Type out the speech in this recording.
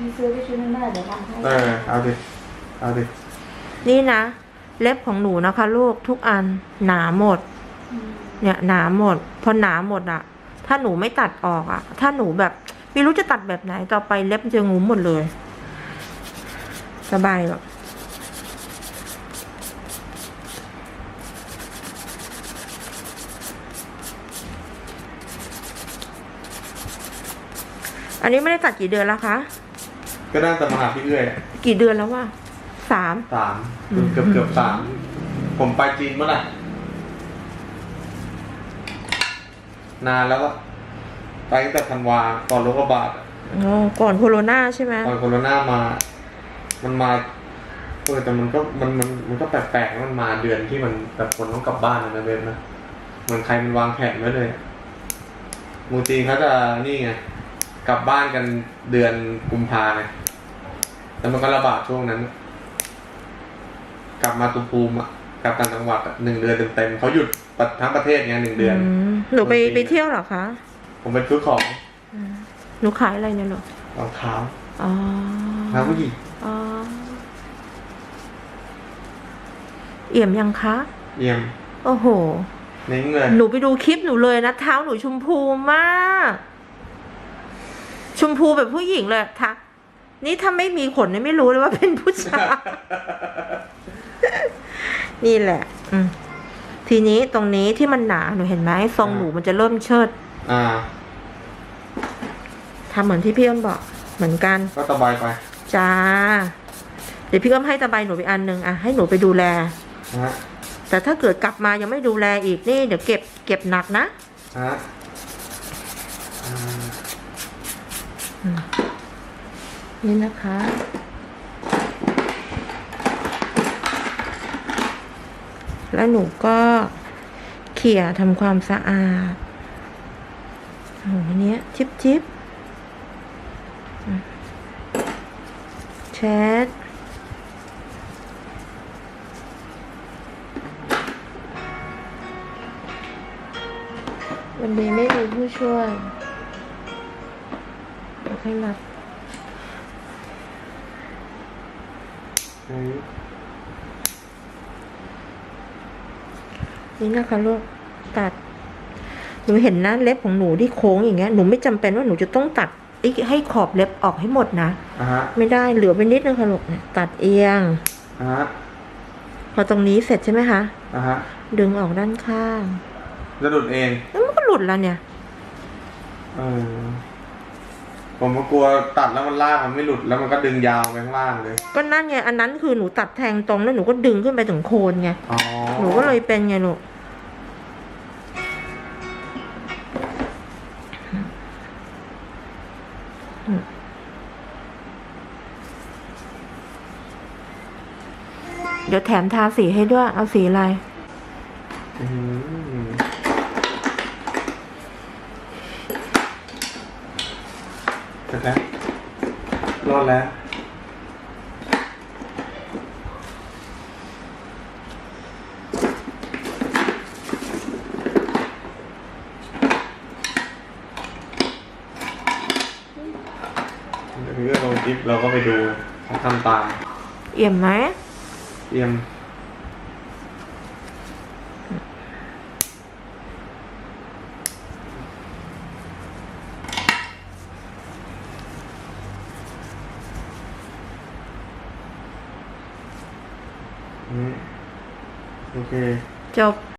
มีซื้อไปชุดนึงได้เดี๋ยวทำให้เออเอาดิเอาดินี่นะ เล็บของหนูนะคะ ลูกทุกอันหนาหมดมเนี่ยหนาหมด พอหนาหมดอะถ้าหนูไม่ตัดออกอะถ้าหนูแบบไม่รู้จะตัดแบบไหนต่อไปเล็บมันจะงุ้มหมดเลย สบายแบบอันนี้ไม่ได้ตัดกี่เดือนแล้วคะ ก็น่าจะมาหาพี่เอื้อยกี่เดือนแล้ววะสาม สามอืม เกือบเกือบสามผมไปจีนเมื่อไหร่นานแล้วอะไปตั้งแต่ธันวาก่อนโรคระบาดอะอ๋อก่อนโคโรนาใช่ไหมตอนโคโรนามา มันมาเออแต่มันก็มันมันมันก็แปลกๆนะมันมาเดือนที่มันแบบคนต้องกลับบ้านนะเว็บนะเหมือนใครมันวางแผนไว้เลยอะเมืองจีนเขาจะนี่ไงกลับบ้านกันเดือนกุมภาไง แล้วมันก็ระบาดช่วงนั้น กลับมาตุภูมิอะกลับต่างจังหวัดอะหนึ่งเดือนเต็มๆเขาหยุดทั้งประเทศไงหนึ่งเดือน มหนูไปไปเที่ยวเหรอคะผมเป็นซื้อของหนูขายอะไรเนี่ยลูกรองเท้าอ๋อเท้าผู้หญิงอ๋อเอี่ยมยังคะ เยี่ยมโอ้โหนิ่งเลยหนูไปดูคลิปหนูเลยนะเท้าหนูชมพูมาก ชมพูแบบผู้หญิงเลยทัก นี่ถ้าไม่มีขนเนี่ยไม่รู้เลยว่าเป็นผู้ชาย นี่แหละ อืมทีนี้ตรงนี้ที่มันหนาหนูเห็นไหมทรงหนูมันจะเริ่มเชิด อ่าทำเหมือนที่พี่อ้นบอกเหมือนกัน ก็สบายไปจ้า เดี๋ยวพี่อ้นให้ตะไบหนูไปอันหนึ่งอะให้หนูไปดูแลนะฮะแต่ถ้าเกิดกลับมายังไม่ดูแลอีกนี่ เดี๋ยวเก็บเก็บหนักนะนะฮะอ่า นี่นะคะ แล้วหนูก็เขี่ยทำความสะอาดโอ้โหเนี้ยจิบจิบเช็ดวันนี้ไม่มีผู้ช่วยให้รับ เฮ้ยนี่นะคะลูกตัด หนูเห็นนะเล็บของหนูที่โค้งอย่างเงี้ยหนูไม่จำเป็นว่าหนูจะต้องตัดไอ้ให้ขอบเล็บออกให้หมดนะอะฮะไม่ได้เหลือไปนิดนึงค่ะลูกเนี่ยตัดเอียงอะฮะพอตรงนี้เสร็จใช่ไหมคะอะฮะดึงออกด้านข้างจะหลุดเองแล้วมันก็หลุดแล้วเนี่ย เออ ผมก็กลัวตัดแล้วมันลากมันไม่หลุดแล้วมันก็ดึงยาวไปข้างล่างเลย ก็นั่นไงอันนั้นคือหนูตัดแทงตรงแล้วหนูก็ดึงขึ้นไปถึงโคนไงอ๋อหนูก็เลยเป็นไงลูกเดี๋ยวแถมทาสีให้ด้วย เอาสีอะไร อืม เสร็จแล้วรอดแล้วเดี๋ยวพี่ก็ลงคลิปเราก็ไปดูเขาทำตาม เอี่ยมไหมเยี่ยมอืม โอเค จบ